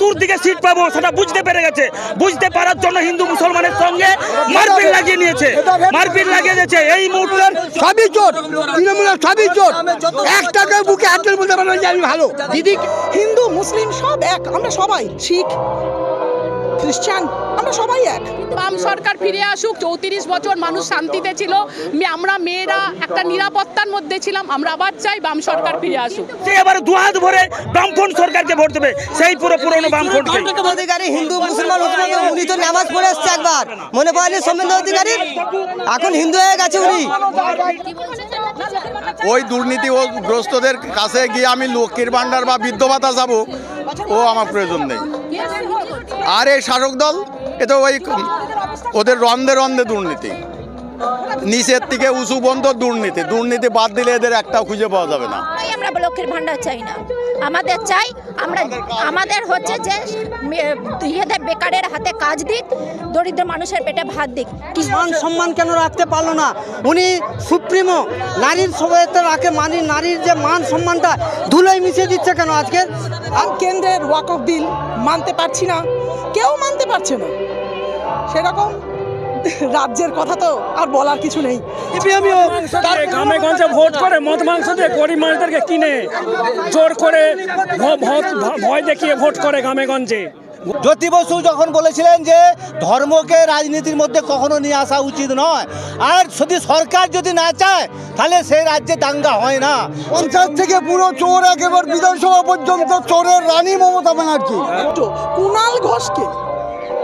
চতুর্দিকে সিট পাবো সেটা বুঝতে পেরে গেছে। বুঝতে পারার জন্য হিন্দু মুসলমানের সঙ্গে মারপিট লাগিয়ে নিয়েছে। মারপিট লাগিয়ে দিয়েছে। এই মুহূর্তের সবই চোর তৃণমূলের সবই চোর একটাকে বুকে হাতের বলতে পারবেন যে আমি ভালো। দিদি হিন্দু মুসলিম সব এক আমরা সবাই শিখ। খ্রিস্টান আমরা সবাই এক। বাম সরকার ফিরে আসুক চৌত্রিশ বছর মানুষ শান্তিতে ছিল আমরা মেয়েরা একটা নিরাপত্তার মধ্যে ছিলাম আমরা আবার চাই বাম সরকার ফিরে আসুক। সে এবার দুহাত ভরে বামফ্রন্ট সরকারকে ভোট দেবে সেই পুরো পুরনো বামফ্রন্টকে অধিকারী হিন্দু মুসলমান উনি তো নামাজ পড়ে এসছে একবার। মনে পড়েনি সৌমেন্দ্র অধিকারী? এখন হিন্দু হয়ে গেছে উনি। ওই দুর্নীতিগ্রস্তদের কাছে গিয়ে আমি লক্ষ্মীর ভাণ্ডার বা বৃদ্ধ ভাতা যাব ও আমার প্রয়োজন নেই। আর এই শাসক দল, এ তো ওই ওদের রন্ধে রন্ধে দুর্নীতি। নিচের থেকে উঁচু বন্ধ দুর্নীতি। দুর্নীতি বাদ দিলে এদের একটাও খুঁজে পাওয়া যাবে না। আমরা লক্ষ্মীর ভান্ডার চাই না। আমাদের চাই আমরা আমাদের হচ্ছে যে ইয়েদের বেকারের হাতে কাজ দিক দরিদ্র মানুষের পেটে ভাত দিক। মান সম্মান কেন রাখতে পারল না? উনি সুপ্রিমো নারীর সবাই রাখে মানে নারীর যে মান সম্মানটা ধুলোয় মিশিয়ে দিচ্ছে কেন আজকে? আর কেন্দ্রের ওয়াক অফ বিল মানতে পারছি না। কেউ মানতে পারছে না। সেরকম রাজ্যের কথা তো আর বলার কিছু নেই। গ্রামে গঞ্জে ভোট করে মদ মাংস দিয়ে গরিব মানুষদেরকে কিনে জোর করে ভয় দেখিয়ে ভোট করে গ্রামে গঞ্জে। জ্যোতি বসু যখন বলেছিলেন যে ধর্মকে রাজনীতির মধ্যে কখনো নিয়ে আসা উচিত নয় আর যদি সরকার যদি না চায় তাহলে সেই রাজ্যে দাঙ্গা হয় না। পঞ্চায়েত থেকে পুরো চোর একেবারে বিধানসভা পর্যন্ত চোরের রানী মমতা ব্যানার্জি। তো কুণাল ঘোষকে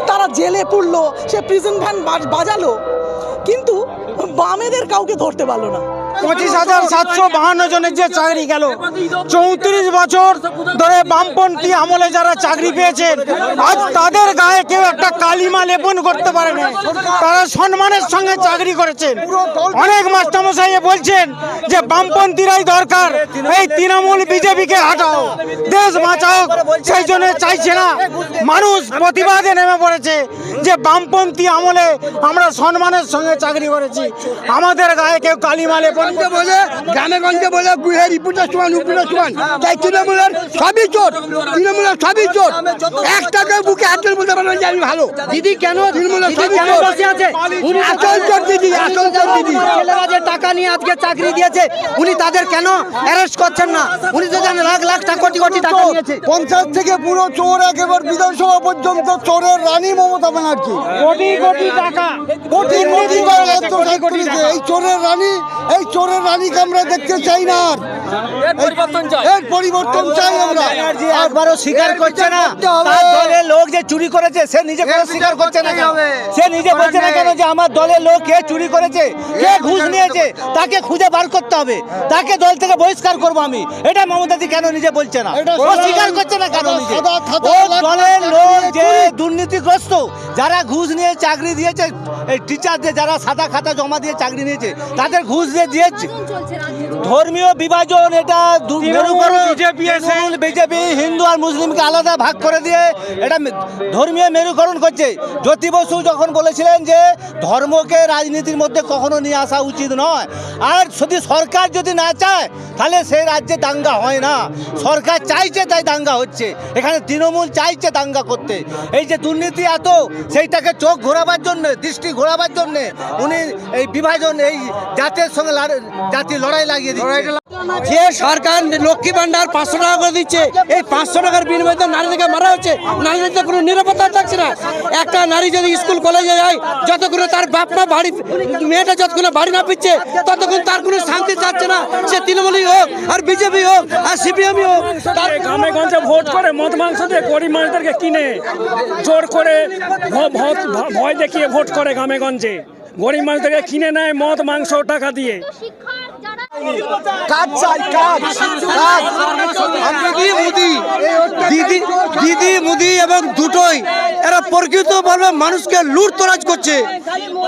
তারা জেলে পড়ল সে প্রিজন ভ্যান বাজালো। কিন্তু বামেদের কাউকে ধরতে পারল না। পঁচিশ হাজার সাতশো বাহান্ন জনের যে চাকরি গেল। চৌত্রিশ বছর ধরে বামপন্থী আমলে যারা চাকরি পেয়েছেন, আজ তাদের গায়ে কেউ একটা কালিমা লেপন করতে পারে না তারা সম্মানের সঙ্গে চাকরি করেছেন। অনেক মাস্টারমশাই বলছেন যে বামপন্থীরাই দরকার, এই তৃণমূল বিজেপিকে হাঁটাও, দেশ বাঁচাও, সেই জন্য চাইছে না। মানুষ প্রতিবাদে নেমে পড়েছে যে বামপন্থী আমলে আমরা সম্মানের সঙ্গে চাকরি করেছি। আমাদের গায়ে কেউ কালিমা লেপন গঞ্জে বলে গ্রামে গঞ্জে বলে গুহের ইপুটের সমান উপরের সমান তাই তৃণমূলের সবই চোর তৃণমূলের সবই চোর। একটাকে বুকে হাতের বলতে পারবেন যে আমি ভালো। দিদি কেন? তৃণমূলের সবই চোর। আছে? আসল চোর দিদি আসল চোর দিদি। ছেলেরা যে টাকা নিয়ে আজকে চাকরি দিয়েছে উনি তাদের কেন অ্যারেস্ট করছেন না? উনি তো জানেন লাখ লাখ টাকা কোটি কোটি টাকা নিয়েছে। পঞ্চায়েত থেকে পুরো চোর একেবারে বিধানসভা পর্যন্ত চোরের রানী মমতা ব্যানার্জি। কোটি কোটি টাকা। কোটি কোটি এই চোরের রানী এই চোরের রানীকে আমরা দেখতে চাই না এর পরিবর্তন চাই। আমরা। ব্যানার্জি একবারও স্বীকার করছে না। তার দলের লোক যে চুরি করেছে সে নিজে করে স্বীকার করছে না কেন? সে নিজে বলছে না কেন যে আমার দলের লোক কে চুরি করেছে? কে ঘুষ নিয়েছে? তাকে খুঁজে বার করতে হবে। তাকে দল থেকে বহিষ্কার করব আমি। এটা মমতাদি কেন নিজে বলছে না? ও স্বীকার করছে না কেন সাদা- নিজে ও দলের লোক যে দুর্নীতিগ্রস্ত যারা ঘুষ নিয়ে চাকরি দিয়েছে এই টিচারদের যারা সাদা খাতা জমা দিয়ে চাকরি নিয়েছে তাদের ঘুষ দিয়ে ধর্মীয় বিভাজন এটা তৃণমূল, বিজেপি হিন্দু আর মুসলিমকে আলাদা ভাগ করে দিয়ে এটা ধর্মীয় মেরুকরণ করছে। জ্যোতি বসু যখন বলেছিলেন যে ধর্মকে রাজনীতির মধ্যে কখনো নিয়ে আসা উচিত নয় আর যদি সরকার যদি না চায় তাহলে সেই রাজ্যে দাঙ্গা হয় না। সরকার চাইছে তাই দাঙ্গা হচ্ছে। এখানে তৃণমূল চাইছে দাঙ্গা করতে। এই যে দুর্নীতি এত সেইটাকে চোখ ঘোরাবার জন্য দৃষ্টি ঘোরাবার জন্য উনি এই বিভাজন এই জাতের সঙ্গে লাড়- জাতি লড়াই লাগিয়ে দিচ্ছে। যে সরকার লক্ষ্মী ভান্ডার পাঁচশো টাকা করে দিচ্ছে এই পাঁচশো টাকার বিনিময়ে নারীদেরকে মারা হচ্ছে। নারীদের কোনো নিরাপত্তা থাকছে না। একটা নারী যদি স্কুল কলেজে যায় যতক্ষণ তার বাপ মা বাড়ি মেয়েটা যতক্ষণ বাড়ি না পিচ্ছে ততক্ষণ তার কোনো শান্তি থাকছে না। সে তৃণমূলই হোক আর বিজেপি হোক আর সিপিএমই হোক তার গ্রামে গঞ্জে ভোট করে মদ মাংস দিয়ে গরিব মানুষদেরকে কিনে জোর করে ভয় দেখিয়ে ভোট করে গ্রামে গঞ্জে। গরিব মানুষদেরকে কিনে নেয় মদ মাংস টাকা দিয়ে। কাজ চাই কাজ কাজ। দিদি মুদি? দিদি দিদি মুদি এবং দুটোই এরা প্রকৃতভাবে মানুষকে লুট তরাজ করছে।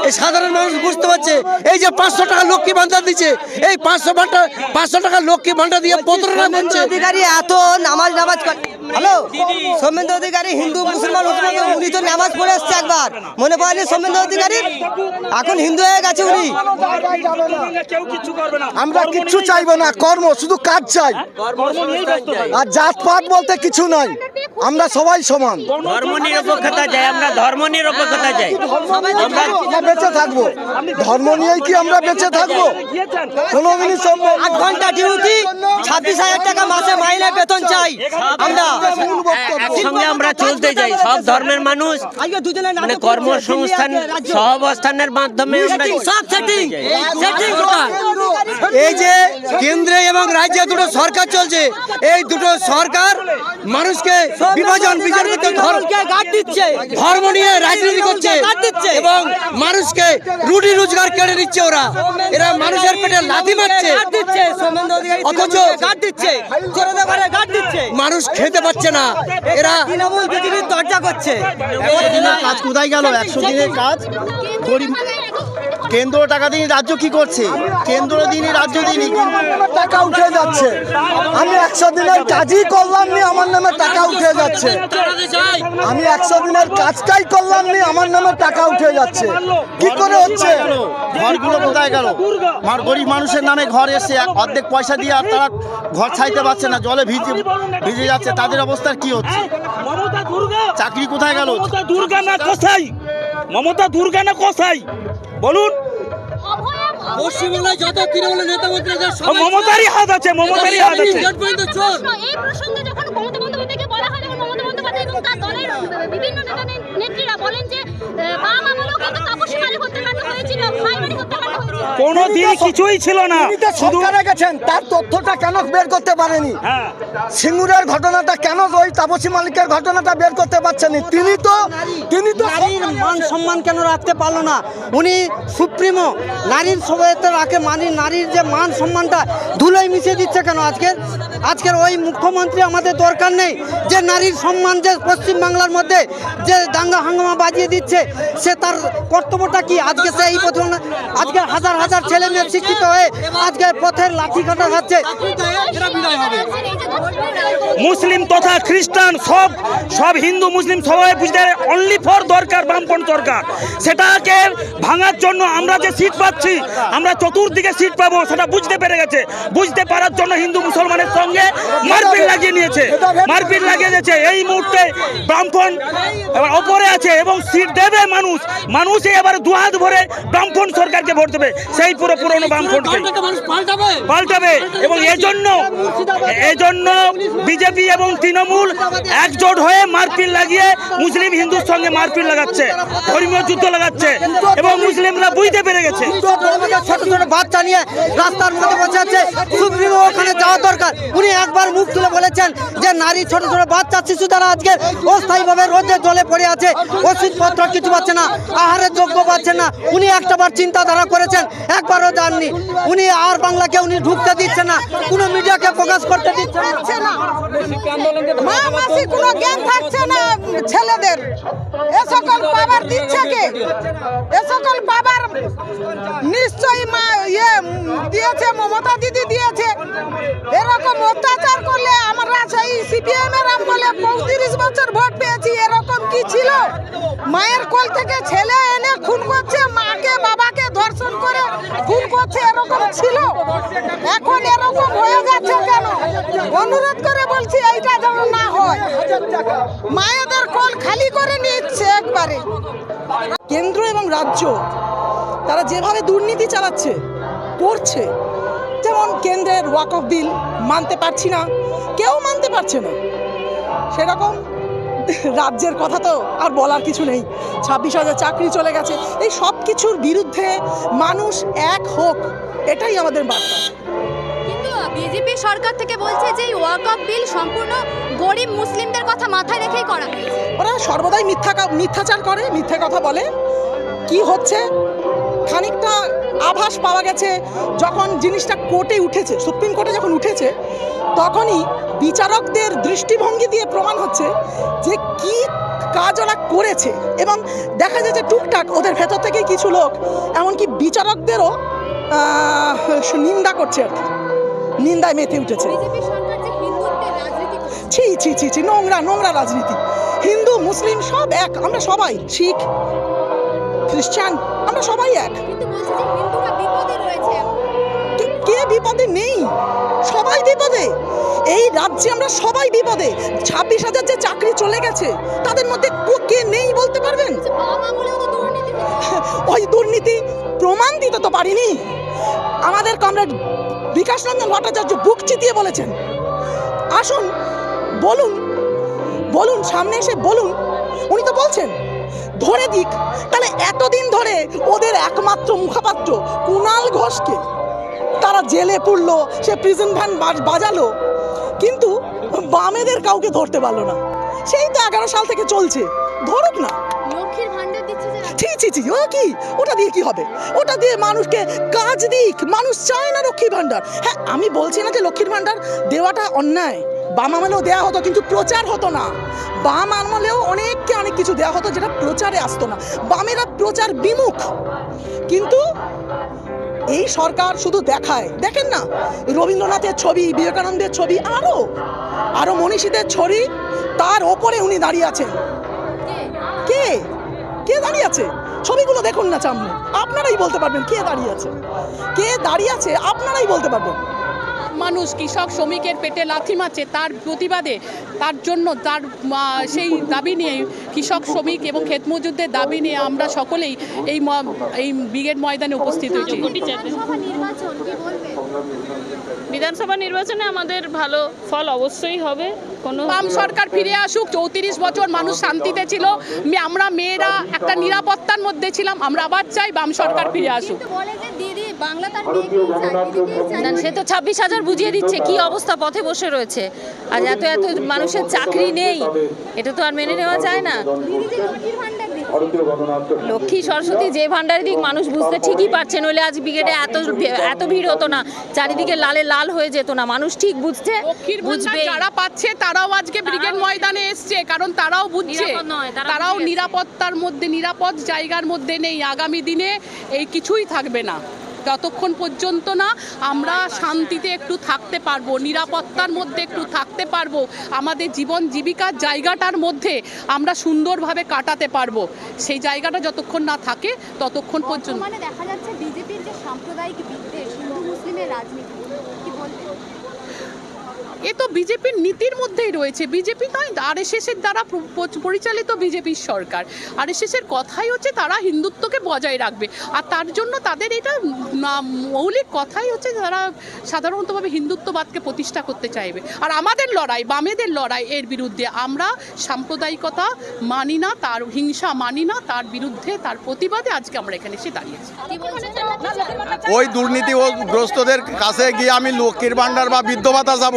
এই সাধারণ মানুষ বুঝতে পারছে এই যে পাঁচশো টাকা লক্ষ্মী ভান্ডার দিচ্ছে এই পাঁচশো ভান্ডার পাঁচশো টাকা লক্ষ্মী ভান্ডার দিয়ে প্রতারণা করছে। অধিকারী এত নামাজ নামাজ হ্যালো? সৌমেন্দ্র অধিকারী হিন্দু মুসলমান উনি তো নামাজ পড়ে এসছে একবার। মনে পড়েনি সৌমেন্দ্র অধিকারী এখন হিন্দু হয়ে গেছে উনি। কেউ কিছু করবে না আমরা কিচ্ছু চাইব না কর্ম শুধু কাজ চাই। আর জাতপাত বলতে কিছু নাই। আমরা সবাই সমান। ধর্ম নিরপেক্ষতা চাই আমরা ধর্ম নিরপেক্ষতা চাই। আমরা বেঁচে থাকব। ধর্ম নিয়েই কি আমরা বেঁচে থাকব? কোনো জিনিস সম্ভব আট ঘণ্টা ডিউটি ছাব্বিশ হাজার টাকা মাসে মাইনে বেতন চাই। আমরা একসঙ্গে আমরা চলতে চাই। সব ধর্মের মানুষ মানে কর্মসংস্থান সহাবস্থানের মাধ্যমে এই যে কেন্দ্রে এবং রাজ্যে দুটো সরকার চলছে এই দুটো সরকার মানুষকে বিভাজন বিচার ধর্ম নিয়ে রাজনীতি করছে এবং মানুষকে রুটি রোজগার কেড়ে নিচ্ছে ওরা। এরা মানুষের পেটে লাথি মারছে। অথচ মানুষ খেতে পাচ্ছে না। এরা তৃণমূল বিজেপির দরজা করছে। কাজ কোথায় গেল? একশো দিনের কাজ? গরিব কেন্দ্র টাকা দিয়ে রাজ্য কি করছে? কেন্দ্র দিনই রাজ্য দিনই টাকা উঠে যাচ্ছে। আমি একশো দিনের কাজই করলাম নি আমার নামে টাকা উঠে যাচ্ছে। আমি একশো দিনের কাজটাই করলাম নি আমার নামে টাকা উঠে যাচ্ছে। কি করে হচ্ছে? ঘরগুলো কোথায় গেল? মার গরিব মানুষের নামে ঘর এসে এক অর্ধেক পয়সা দিয়ে আর তারা ঘর ছাইতে পারছে না জলে ভিজে ভিজে যাচ্ছে তাদের অবস্থার কি হচ্ছে? চাকরি কোথায় গেল? মমতা দুর্গা না কসাই মমতা দুর্গা না কসাই বলুন। পশ্চিমবাংলায় যত তৃণমূল নেতা মন্ত্রী মমতারই হাত আছে মমতারই হাত আছে। এই প্রসঙ্গে যখন মমতা বন্দ্যোপাধ্যায়কে বলা হয় তখন মমতা বন্দ্যোপাধ্যায় এবং তার দলের বিভিন্ন নেতা নেত্রীরা বলেন যে আহ, বাম আমলেও কিন্তু তাপসী মালিক হত্যাকাণ্ড হয়েছিল ভাই কোনো দিন কিছুই ছিল না। সরকারে গেছেন। তার তথ্যটা কেন বের করতে পারেনি? হ্যাঁ। সিঙ্গুরের ঘটনাটা কেন ওই তাপসী মালিকের ঘটনাটা বের করতে পারছেন তিনি তো তিনি তো নারীর মান সম্মান কেন রাখতে পারল না? উনি সুপ্রিমো নারীর সবাইতে রাখে মানে নারীর যে মান সম্মানটা ধুলোয় মিশিয়ে দিচ্ছে কেন আজকে? আজকের ওই মুখ্যমন্ত্রী আমাদের দরকার নেই। যে নারীর সম্মান যে পশ্চিমবাংলার মধ্যে যে দাঙ্গা হাঙ্গামা বাজিয়ে দিচ্ছে সে তার কর্তব্যটা কি? আজকে সে এই প্রথম আজকে হাজার হাজার হাজার ছেলে মেয়ে শিক্ষিত হয়ে আজকে পথের লাঠি কাটা যাচ্ছে মুসলিম তথা খ্রিস্টান সব সব হিন্দু, মুসলিম সবাই বুঝতে অনলি ফর দরকার বামপন সরকার সেটাকে ভাঙার জন্য আমরা যে সিট পাচ্ছি, আমরা চতুর্দিকে সিট পাবো, সেটা বুঝতে পেরে গেছে। বুঝতে পারার জন্য হিন্দু মুসলমানের সঙ্গে মারপিট লাগিয়ে নিয়েছে, মারপিট লাগিয়ে দিয়েছে। এই মুহূর্তে এবার ওপরে আছে এবং সিট দেবে মানুষ। মানুষ এবার দুহাত ভরে বামপন সরকারকে ভোট দেবে। সেই পুরো পুরনো বামপনকে পাল্টাবে। এবং এজন্য এজন্য বিজেপি এবং তৃণমূল একজোট হয়ে মারপিট লাগিয়ে মুসলিম হিন্দুর সঙ্গে মারপিট লাগাচ্ছে। ধর্মীয় যুদ্ধ লাগাচ্ছে। এবং মুসলিমরা বুঝতে পেরে গেছে। ছোট ছোট বাচ্চা নিয়ে রাস্তার মধ্যে বসে আছে। সুপ্রিমো ওখানে যাওয়া দরকার। উনি একবার মুখ তুলে বলেছেন যে নারী ছোট ছোট বাচ্চা শিশু তারা আজকে অস্থায়ীভাবে রোদে জলে পড়ে আছে ওষুধপত্র কিছু পাচ্ছে না আহারের যোগ্য পাচ্ছে না। উনি একটাবার চিন্তাধারা করেছেন একবারও যাননি। উনি আর বাংলাকে উনি ঢুকতে দিচ্ছে না। কোনো মিডিয়াকে প্রকাশ করতে দিচ্ছে না। মা মাসি, কোনো জ্ঞান থাকছে না ছেলেদের। এ সকল পাবার দিচ্ছে কে? এ সকল পাবার নিশ্চয়ই মা ইয়ে দিয়েছে, মমতা দিদি দিয়েছে। এরকম অত্যাচার করলে আমরা সেই সিপিএম এর আমলে পঁয়ত্রিশ বছর ভোট পেয়েছি। এরকম কি ছিল? মায়ের কোল থেকে ছেলে এনে খুন করছে? করছে এরকম ছিল? এখন এরকম হয়ে যাচ্ছে কেন? অনুরোধ করে বলছি, এইটা যেন না হয়। মায়েদের কল খালি করে নিচ্ছে একবারে। কেন্দ্র এবং রাজ্য, তারা যেভাবে দুর্নীতি চালাচ্ছে, করছে, যেমন কেন্দ্রের ওয়াক অফ বিল মানতে পারছি না, কেউ মানতে পারছে না। সেরকম রাজ্যের কথা তো আর বলার কিছু নেই। ছাব্বিশ হাজার চাকরি চলে গেছে। এই সব কিছুর বিরুদ্ধে মানুষ এক হোক এটাই আমাদের বার্তা। কিন্তু বিজেপি সরকার থেকে বলছে যে ওয়াক অফ বিল সম্পূর্ণ গরিব মুসলিমদের কথা মাথায় রেখেই করা হয়েছে। ওরা সর্বদাই মিথ্যা মিথ্যাচার করে মিথ্যে কথা বলে। কি হচ্ছে? খানিকটা আভাস পাওয়া গেছে। যখন জিনিসটা কোর্টে উঠেছে সুপ্রিম কোর্টে যখন উঠেছে তখনই বিচারকদের দৃষ্টিভঙ্গি দিয়ে প্রমাণ হচ্ছে যে কি কাজ ওরা করেছে। এবং দেখা যায় যে টুকটাক ওদের ভেতর থেকে কিছু লোক এমনকি বিচারকদেরও নিন্দা করছে আর কি। নিন্দায় মেতে উঠেছে। ছি ছি ছি ছি নোংরা নোংরা রাজনীতি। হিন্দু মুসলিম সব এক আমরা সবাই শিখ খ্রিস্টান আমরা সবাই এক। কিন্তু বলছে যে হিন্দুরা কে- বিপদে নেই? সবাই বিপদে। এই রাজ্যে আমরা সবাই বিপদে। ছাব্বিশ হাজার যে চাকরি চলে গেছে, তাদের মধ্যে কো- নেই বলতে পারবেন। ওই দুর্নীতি প্রমাণ দিতে তো পারিনি। আমাদের কমরেড বিকাশ রঞ্জন ভট্টাচার্য বুক চিতিয়ে বলেছেন। আসুন, বলুন বলুন, সামনে এসে বলুন। উনি তো বলছেন, ধরে দিক। তাহলে এতদিন ধরে ওদের একমাত্র মুখপাত্র কুণাল ঘোষকে তারা জেলে পুরলো সে প্রিজন ভ্যান বাজালো। কিন্তু বামেদের কাউকে ধরতে পারল না। সেই তো এগারো সাল থেকে চলছে। ধরুক না। ছি ও কি? ওটা দিয়ে কি হবে? ওটা দিয়ে মানুষকে কাজ দিক। মানুষ চায় না লক্ষ্মীর ভাণ্ডার। হ্যাঁ আমি বলছি না যে লক্ষ্মীর ভাণ্ডার দেওয়াটা অন্যায়। বাম আমলেও দেওয়া হতো কিন্তু প্রচার হতো না। বাম আমলেও অনেককে অনেক কিছু দেওয়া হতো যেটা প্রচারে আসতো না। বামেরা প্রচার বিমুখ। কিন্তু এই সরকার শুধু দেখায়। দেখেন না, রবীন্দ্রনাথের ছবি, বিবেকানন্দের ছবি আরও আরও মনীষীদের ছবি তার ওপরে উনি দাঁড়িয়ে আছেন। কে? কে দাঁড়িয়ে আছে? ছবিগুলো দেখুন না সামনে আপনারাই বলতে পারবেন কে দাঁড়িয়ে আছে। কে দাঁড়িয়ে আছে, আপনারাই বলতে পারবেন। মানুষ কৃষক শ্রমিকের পেটে লাথি মারছে তার প্রতিবাদে। তার জন্য তার সেই দাবি নিয়ে কৃষক শ্রমিক এবং ক্ষেতমজুরদের দাবি নিয়ে আমরা সকলেই এই ম- এই ব্রিগেড ময়দানে উপস্থিত হয়েছি। বিধানসভা নির্বাচন কি বলবে বিধানসভা নির্বাচনে আমাদের ভালো ফল অবশ্যই হবে কোনো বাম সরকার ফিরে আসুক চৌত্রিশ বছর মানুষ শান্তিতে ছিল আমরা মেয়েরা একটা নিরাপত্তার মধ্যে ছিলাম আমরা আবার চাই বাম সরকার ফিরে আসুক। বলে তার না, সে তো ছাব্বিশ হাজার বুঝিয়ে দিচ্ছে কি অবস্থা পথে বসে রয়েছে? আর এত এত মানুষের চাকরি নেই এটা তো আর মেনে নেওয়া যায় না। লক্ষ্মী সরস্বতী যে ভান্ডারের দিক মানুষ বুঝতে ঠিকই পারছে নইলে আজ ব্রিগেডে এত এত ভিড় হতো না চারিদিকে লালে লাল হয়ে যেত না মানুষ ঠিক বুঝছে বুঝবে যারা পাচ্ছে তারাও আজকে ব্রিগেড ময়দানে এসছে কারণ তারাও বুঝছে তারাও নিরাপত্তার মধ্যে নিরাপদ জায়গার মধ্যে নেই আগামী দিনে এই কিছুই থাকবে না। যতক্ষণ পর্যন্ত না আমরা শান্তিতে একটু থাকতে পারব, নিরাপত্তার মধ্যে একটু থাকতে পারব, আমাদের জীবন জীবিকার জায়গাটার মধ্যে আমরা সুন্দরভাবে কাটাতে পারব, সেই জায়গাটা যতক্ষণ না থাকে ততক্ষণ পর্যন্ত। মানে দেখা যাচ্ছে বিজেপির যে সাম্প্রদায়িক বিদ্বেষ, হিন্দু, মুসলিমের রাজনীতি এ তো বিজেপির নীতির মধ্যেই রয়েছে। বিজেপি নয় আর এস এর দ্বারা পরিচালিত বিজেপির সরকার। আর এস এর কথাই হচ্ছে তারা হিন্দুত্বকে বজায় রাখবে। আর তার জন্য তাদের এটা মৌলিক কথাই হচ্ছে তারা সাধারণতভাবে হিন্দুত্ববাদকে প্রতিষ্ঠা করতে চাইবে। আর আমাদের লড়াই বামেদের লড়াই এর বিরুদ্ধে আমরা সাম্প্রদায়িকতা মানি না তার হিংসা মানি না তার বিরুদ্ধে তার প্রতিবাদে আজকে আমরা এখানে এসে দাঁড়িয়েছি। ওই দুর্নীতি ও গ্রস্তদের কাছে গিয়ে আমি লক্ষ্মীর ভাণ্ডার বা বৃদ্ধ ভাতা যাব।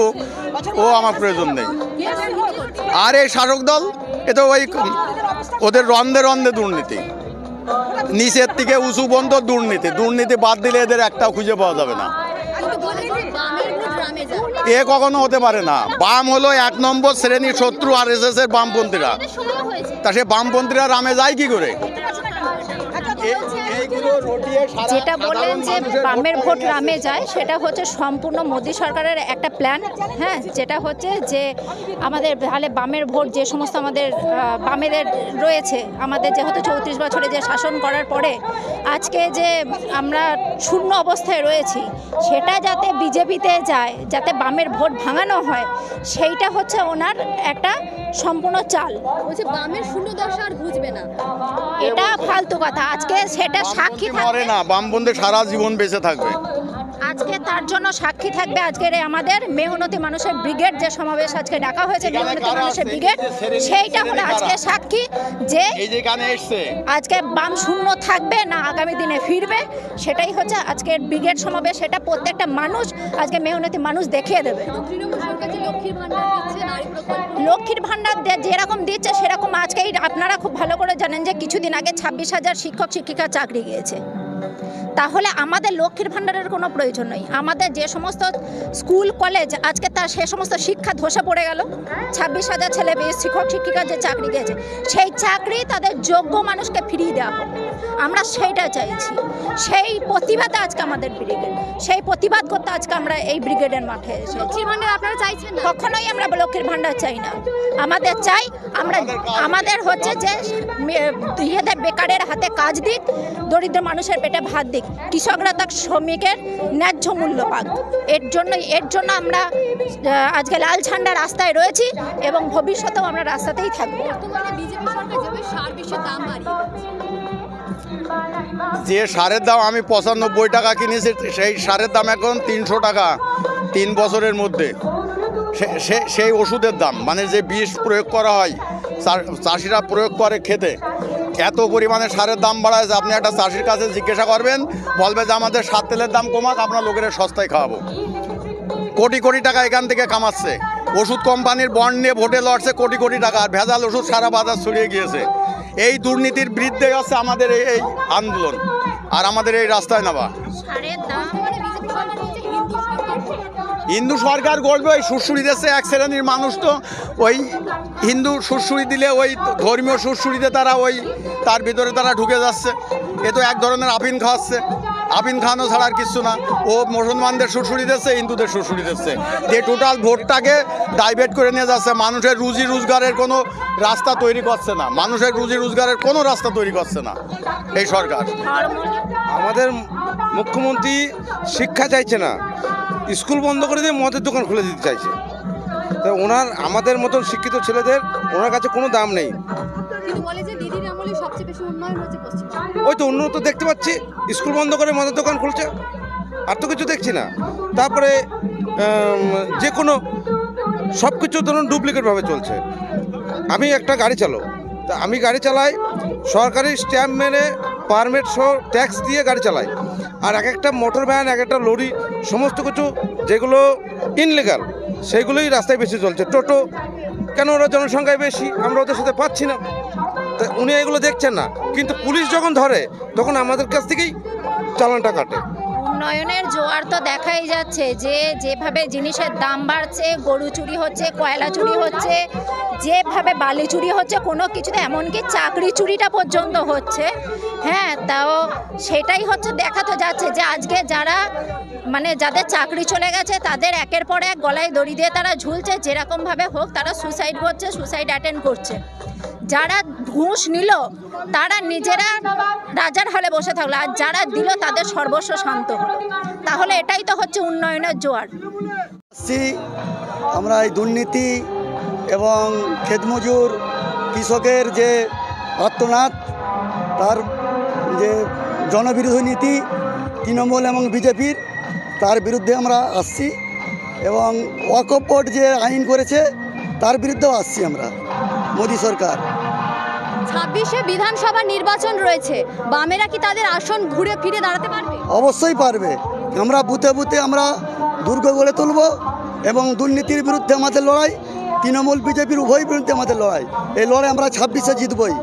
ও আমার প্রয়োজন নেই। আর এই শাসক দল, এ তো ওই ওদের রন্ধে রন্ধে দুর্নীতি। নিচের থেকে উঁচু বন্ধ দুর্নীতি। দুর্নীতি বাদ দিলে এদের একটাও খুঁজে পাওয়া যাবে না। এ কখনো হতে পারে না। বাম হলো এক নম্বর শ্রেণির শত্রু আর এস এর বামপন্থীরা। তা সে বামপন্থীরা রামে যায় কি করে? যেটা বললেন যে বামের ভোট রামে যায় সেটা হচ্ছে সম্পূর্ণ মোদী সরকারের একটা প্ল্যান হ্যাঁ যেটা হচ্ছে যে আমাদের তাহলে বামের ভোট যে সমস্ত আমাদের বামেদের রয়েছে আমাদের যেহেতু চৌত্রিশ বছরে যে শাসন করার পরে আজকে যে আমরা শূন্য অবস্থায় রয়েছি সেটা যাতে বিজেপিতে যায় যাতে বামের ভোট ভাঙানো হয় সেইটা হচ্ছে ওনার একটা সম্পূর্ণ চাল। বলছে বামের শূন্য দশা আর বুঝবে না। এটা ফালতু কথা। আজকে সেটা সাক্ষী মরে না বামপন্থী সারা জীবন বেঁচে থাকবে। আজকে তার জন্য সাক্ষী থাকবে আজকের আমাদের মেহনতি মানুষের ব্রিগেড যে সমাবেশ আজকে ডাকা হয়েছে মেহনতি মানুষের ব্রিগেড সেইটা হলো আজকে সাক্ষী যে আজকে বাম শূন্য থাকবে না আগামী দিনে ফিরবে সেটাই হচ্ছে আজকের ব্রিগেড সমাবেশ সেটা প্রত্যেকটা মানুষ আজকে মেহনতি মানুষ দেখিয়ে দেবে। লক্ষ্মীর ভাণ্ডার যেরকম দিচ্ছে সেরকম আজকেই আপনারা খুব ভালো করে জানেন যে কিছুদিন আগে ছাব্বিশ হাজার শিক্ষক শিক্ষিকা চাকরি গিয়েছে। তাহলে আমাদের লক্ষ্মীর ভাণ্ডারের কোনো প্রয়োজন নেই। আমাদের যে সমস্ত স্কুল, কলেজ, আজকে তার সে সমস্ত শিক্ষা ধসে পড়ে গেল। ছাব্বিশ হাজার ছেলে শিক্ষক, শিক্ষিকা যে চাকরি গিয়েছে সেই চাকরি তাদের যোগ্য মানুষকে ফিরিয়ে দেওয়া হোক। আমরা সেইটা চাইছি। সেই প্রতিবাদে আজকে আমাদের ব্রিগেড। সেই প্রতিবাদ করতে আজকে আমরা এই ব্রিগেডের মাঠে এসেছি। আপনারা চাইছেন কখনোই আমরা লক্ষ্মীর ভাণ্ডার চাই না। আমাদের চাই আমরা আমাদের হচ্ছে যে ইয়েদের বেকারের হাতে কাজ দিক দরিদ্র মানুষের পেটে ভাত দিক। কৃষকরা তার শ্রমিকের ন্যায্য মূল্য পাক। এর জন্য এর জন্য আমরা আজকে লাল ঝান্ডা রাস্তায় রয়েছি এবং ভবিষ্যতেও আমরা রাস্তাতেই থাকব। বিজেপি সরকার যেভাবে সার দাম বাড়িয়ে যে সারের দাম আমি পঁচানব্বই টাকা কিনেছি, সেই সারের দাম এখন তিনশো টাকা, তিন বছরের মধ্যে। সেই ওষুধের দাম মানে যে বিষ প্রয়োগ করা হয় চাষিরা প্রয়োগ করে খেতে। এত পরিমাণে সারের দাম বাড়ায় আপনি একটা চাষির কাছে জিজ্ঞাসা করবেন, বলবে যে আমাদের সার তেলের দাম কমাক, আপনার লোকের সস্তায় খাওয়াবো। কোটি কোটি টাকা এখান থেকে কামাচ্ছে। ওষুধ কোম্পানির বন্ড নিয়ে ভোটে লড়ছে কোটি কোটি টাকা, আর ভেজাল ওষুধ সারা বাজার ছড়িয়ে গিয়েছে। এই দুর্নীতির বিরুদ্ধে হচ্ছে আমাদের এই এই আন্দোলন। আর আমাদের এই রাস্তায় নামা। হিন্দু সরকার গড়বে ওই সুরসুরি দেশে এক শ্রেণির মানুষ তো ওই হিন্দু সুরসুরি দিলে ওই ধর্মীয় সুরসুরিতে তারা ওই তার ভিতরে তারা ঢুকে যাচ্ছে। এ তো এক ধরনের আফিন খাওয়াচ্ছে। আফিন খানও ছাড়া আর না। ও মুসলমানদের সুরসুরি দিচ্ছে, হিন্দুদের সুরসুরি দিচ্ছে। যে টোটাল ভোটটাকে ডাইভেট করে নিয়ে যাচ্ছে, মানুষের রুজি রোজগারের কোনো রাস্তা তৈরি করছে না। মানুষের রুজি রোজগারের কোনো রাস্তা তৈরি করছে না এই সরকার। আমাদের মুখ্যমন্ত্রী শিক্ষা চাইছে না। স্কুল বন্ধ করে দিয়ে মদের দোকান খুলে দিতে চাইছে। তো ওনার, আমাদের মতন শিক্ষিত ছেলেদের ওনার কাছে কোনো দাম নেই। ওই তো উন্নত দেখতে পাচ্ছি। স্কুল বন্ধ করে মদের দোকান খুলছে। আর তো কিছু দেখছি না। তারপরে যে কোনো সব কিছু ধরুন ডুপ্লিকেটভাবে চলছে। আমি একটা গাড়ি চালক তা আমি গাড়ি চালাই, সরকারি স্ট্যাম্প মেনে পারমিট সহ ট্যাক্স দিয়ে গাড়ি চালাই। আর এক একটা মোটর ভ্যান এক একটা লরি সমস্ত কিছু যেগুলো ইনলিগাল সেগুলোই রাস্তায় বেশি চলছে। টোটো, কেন ওরা জনসংখ্যায় বেশি? আমরা ওদের সাথে পাচ্ছি না। উনি এগুলো দেখছেন না। কিন্তু পুলিশ যখন ধরে, তখন আমাদের কাছ থেকেই চালানটা কাটে। উন্নয়নের জোয়ার তো দেখাই যাচ্ছে যে, যেভাবে জিনিসের দাম বাড়ছে, গরু চুরি হচ্ছে, কয়লা চুরি হচ্ছে, যেভাবে বালি চুরি হচ্ছে, কোনো কিছুতে এমনকি চাকরি চুরিটা পর্যন্ত হচ্ছে। হ্যাঁ তাও সেটাই হচ্ছে দেখা তো যাচ্ছে যে, আজকে যারা মানে যাদের চাকরি চলে গেছে, তাদের একের পর এক গলায় দড়ি দিয়ে তারা ঝুলছে, যেরকমভাবে হোক তারা সুসাইড করছে সুসাইড অ্যাটেন্ড করছে। যারা ঘুষ নিল, তারা নিজেরা রাজার হালে বসে থাকল। আর যারা দিল, তাদের সর্বস্ব শান্ত হলো। তাহলে এটাই তো হচ্ছে উন্নয়নের জোয়ার। আমরা এই দুর্নীতি এবং ক্ষেতমজুর কৃষকের যে আত্মনাদ তার যে জনবিরোধী নীতি, তৃণমূল এবং বিজেপির, তার বিরুদ্ধে আমরা আসছি এবং ওয়াকফ বোর্ড যে আইন করেছে, তার বিরুদ্ধেও আসছি আমরা, মোদী সরকার। ছাব্বিশে বিধানসভা নির্বাচন রয়েছে। বামেরা কি তাদের আসন ঘুরে ফিরে দাঁড়াতে পারবে? অবশ্যই পারবে। আমরা বুথে বুথে আমরা দুর্গ গড়ে তুলব এবং দুর্নীতির বিরুদ্ধে আমাদের লড়াই, তৃণমূল, বিজেপির উভয় বিরুদ্ধে আমাদের লড়াই। এই লড়াই আমরা ছাব্বিশে জিতবই।